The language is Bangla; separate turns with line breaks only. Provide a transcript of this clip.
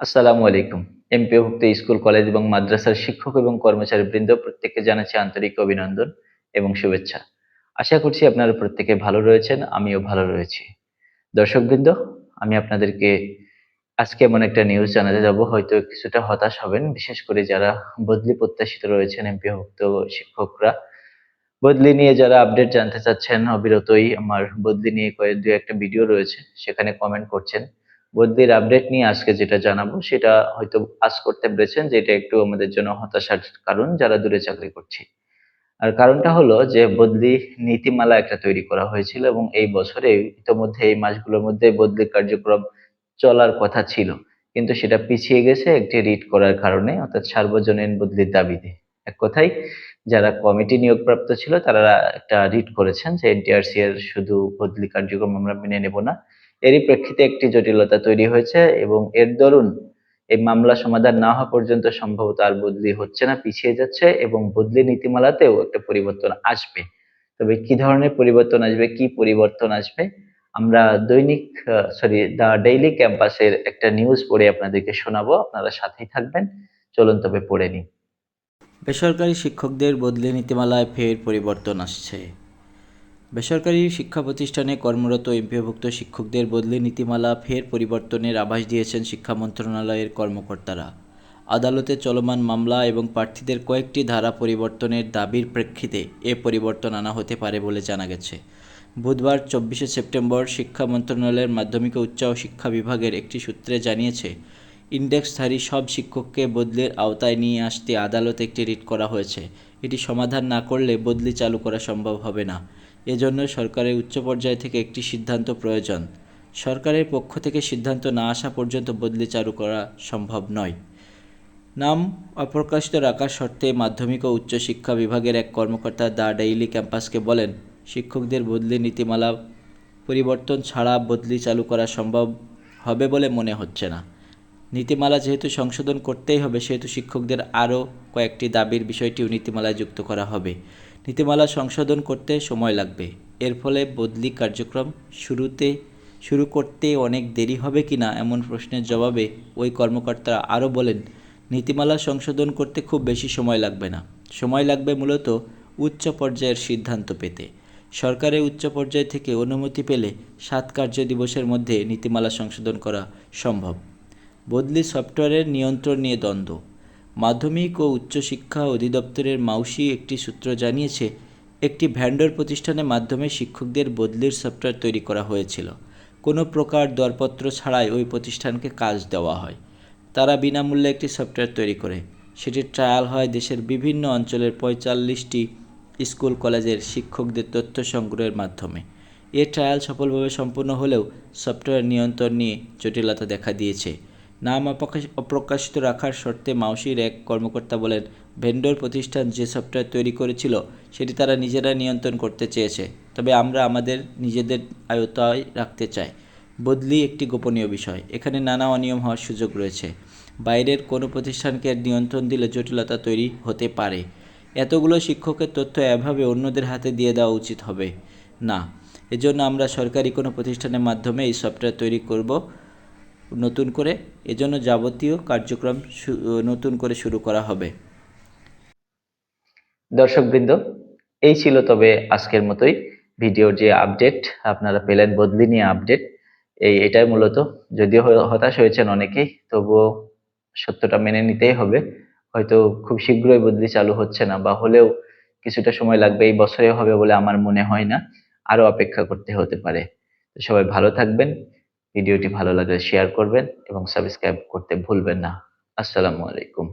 আসসালামু আলাইকুম। এমপিওভুক্ত স্কুল, কলেজ এবং মাদ্রাসার শিক্ষক এবং কর্মচারী বৃন্দ প্রত্যেককে জানাচ্ছি আন্তরিক অভিনন্দন এবং শুভেচ্ছা। আশা করছি আপনারা প্রত্যেকে ভালো রয়েছেন, আমিও ভালো রয়েছি। দর্শকবৃন্দ, আমি আপনাদেরকে আজকে এমন একটা নিউজ জানাতে যাব, হয়তো কিছুটা হতাশ হবেন, বিশেষ করে যারা বদলি প্রত্যাশিত রয়েছেন এমপিওভুক্ত শিক্ষকরা। বদলি নিয়ে যারা আপডেট জানতে চাচ্ছেন, অবিরতই আমার বদলি নিয়ে কয়েক দু একটা ভিডিও রয়েছে, সেখানে কমেন্ট করছেন। বদলির আপডেট নিয়ে আজকে যেটা জানাব, সেটা হয়তো আজ করতে পেরেছেন যে এটা একটু আমাদের জন্য হতাশার কারণ যারা দূরে চাকরি করছে। আর কারণটা হলো যে বদলি নীতিমালা একটা তৈরি করা হয়েছিল এবং এই বছরে ইতোমধ্যে এই মাসগুলোর মধ্যে বদলি কার্যক্রম চলার কথা ছিল। কিন্তু সেটা পিছিয়ে গেছে একটি রিট করার কারণে, অর্থাৎ সার্বজনীন বদলির দাবিতে। এক কথায়, যারা কমিটি নিয়োগপ্রাপ্ত ছিল, তারা একটা রিট করেছেন যে এনটিআরসি এর শুধু বদলি কার্যক্রম আমরা মেনে নেব না এরই প্রেক্ষিতে একটি জটিলতা তৈরি হয়েছে এবং এর দরুন এই মামলা সমাধান না হওয়া পর্যন্ত সম্ভবত আর বদলি হচ্ছে না, পিছিয়ে যাচ্ছে এবং বদলি নীতিমালাতেও একটা পরিবর্তন আসবে। তবে কি ধরনের পরিবর্তন আসবে, কি পরিবর্তন আসবে? আমরা দৈনিক সরি দা ডেইলি ক্যাম্পাসের একটা নিউজ পড়ে আপনাদেরকে শোনাবো, আপনারা সাথেই থাকবেন। চলুন তবে পড়ে নিই।
বেসরকারি শিক্ষকদের বদলি নীতিমালায় ফের পরিবর্তন আসছে। বেসরকারি শিক্ষা প্রতিষ্ঠানে কর্মরত এমপিওভুক্ত শিক্ষকদের বদলি নীতিমালা ফের পরিবর্তনের আভাস দিয়েছেন শিক্ষা মন্ত্রণালয়ের কর্মকর্তারা। আদালতে চলমান মামলা এবং প্রার্থীদের কয়েকটি ধারা পরিবর্তনের দাবির প্রেক্ষিতে এ পরিবর্তন আনা হতে পারে বলে জানা গেছে। বুধবার চব্বিশে সেপ্টেম্বর শিক্ষা মন্ত্রণালয়ের মাধ্যমিক উচ্চ শিক্ষা বিভাগের একটি সূত্রে জানিয়েছে, ইন্ডেক্সধারী সব শিক্ষককে বদলির আওতায় নিয়ে আসতে আদালতে একটি রিট করা হয়েছে। এটি সমাধান না করলে বদলি চালু করা সম্ভব হবে না। এজন্য সরকারের উচ্চ পর্যায় থেকে একটি সিদ্ধান্ত প্রয়োজন। সরকারের পক্ষ থেকে সিদ্ধান্ত না আসা পর্যন্ত বদলি চালু করা সম্ভব নয়। নাম অপ্রকাশিত রাখার শর্তে মাধ্যমিক ও উচ্চ শিক্ষা বিভাগের এক কর্মকর্তা দ্য ডেইলি ক্যাম্পাসকে বলেন, শিক্ষকদের বদলি নীতিমালা পরিবর্তন ছাড়া বদলি চালু করা সম্ভব হবে বলে মনে হচ্ছে না। নীতিমালা যেহেতু সংশোধন করতেই হবে, সেহেতু শিক্ষকদের আরও কয়েকটি দাবির বিষয়টিও নীতিমালায় যুক্ত করা হবে। নীতিমালা সংশোধন করতে সময় লাগবে। এর ফলে বদলি কার্যক্রম শুরুতে, শুরু করতে অনেক দেরি হবে কি না এমন প্রশ্নের জবাবে ওই কর্মকর্তারা আরও বলেন, নীতিমালা সংশোধন করতে খুব বেশি সময় লাগবে না। সময় লাগবে মূলত উচ্চ পর্যায়ের সিদ্ধান্ত পেতে। সরকারের উচ্চ পর্যায় থেকে অনুমতি পেলে সাত কার্য দিবসের মধ্যে নীতিমালা সংশোধন করা সম্ভব। বদলি সফটওয়্যারের নিয়ন্ত্রণ নিয়ে দ্বন্দ্ব। মাধ্যমিক ও উচ্চশিক্ষা অধিদপ্তরের মাউসি একটি সূত্র জানিয়েছে, একটি ভ্যান্ডর প্রতিষ্ঠানের মাধ্যমে শিক্ষকদের বদলির সফটওয়্যার তৈরি করা হয়েছিল। কোনো প্রকার দরপত্র ছাড়াই ওই প্রতিষ্ঠানকে কাজ দেওয়া হয়। তারা বিনামূল্যে একটি সফটওয়্যার তৈরি করে। সেটির ট্রায়াল হয় দেশের বিভিন্ন অঞ্চলের পঁয়তাল্লিশটি স্কুল কলেজের শিক্ষকদের তথ্য সংগ্রহের মাধ্যমে। এ ট্রায়াল সফলভাবে সম্পূর্ণ হলেও সফটওয়্যার নিয়ন্ত্রণ নিয়ে জটিলতা দেখা দিয়েছে। নাম অপ্রকাশিত রাখার শর্তে মাউসির এক কর্মকর্তা বলেন, ভেন্ডর প্রতিষ্ঠান যে সফটওয়্যার তৈরি করেছিল, সেটি তারা নিজেরা নিয়ন্ত্রণ করতে চেয়েছে। তবে আমরা আমাদের নিজেদের আয়ত্তায় রাখতে চাই। বদলি একটি গোপনীয় বিষয়। এখানে নানা অনিয়ম হওয়ার সুযোগ রয়েছে। বাইরের কোনো প্রতিষ্ঠানকে নিয়ন্ত্রণ দিলে জটিলতা তৈরি হতে পারে। এতগুলো শিক্ষকের তথ্য এভাবে অন্যদের হাতে দিয়ে দেওয়া উচিত হবে না। এজন্য আমরা সরকারি কোনো প্রতিষ্ঠানের মাধ্যমে এই সফটওয়্যার তৈরি করব নতুন করে এজন্য যাবতীয় কার্যক্রম নতুন করে শুরু করা হবে।
দর্শকবৃন্দ, এই ছিল তবে আজকের মতোই ভিডিওর যে আপডেট, আপনারা পেলেন বদলি নিয়ে আপডেট। এই, এটাই মূলত। যদিও হতাশ হয়েছেন অনেকেই, তবুও সত্যটা মেনে নিতেই হবে। হয়তো খুব শীঘ্রই বদলি চালু হচ্ছে না, বা হলেও কিছুটা সময় লাগবে, এই বছরে হবে বলে আমার মনে হয় না। আরও অপেক্ষা করতে হতে পারে। সবাই ভালো থাকবেন। ভিডিওটি ভালো লাগলে শেয়ার করবেন এবং সাবস্ক্রাইব করতে ভুলবেন না। আসসালামু আলাইকুম।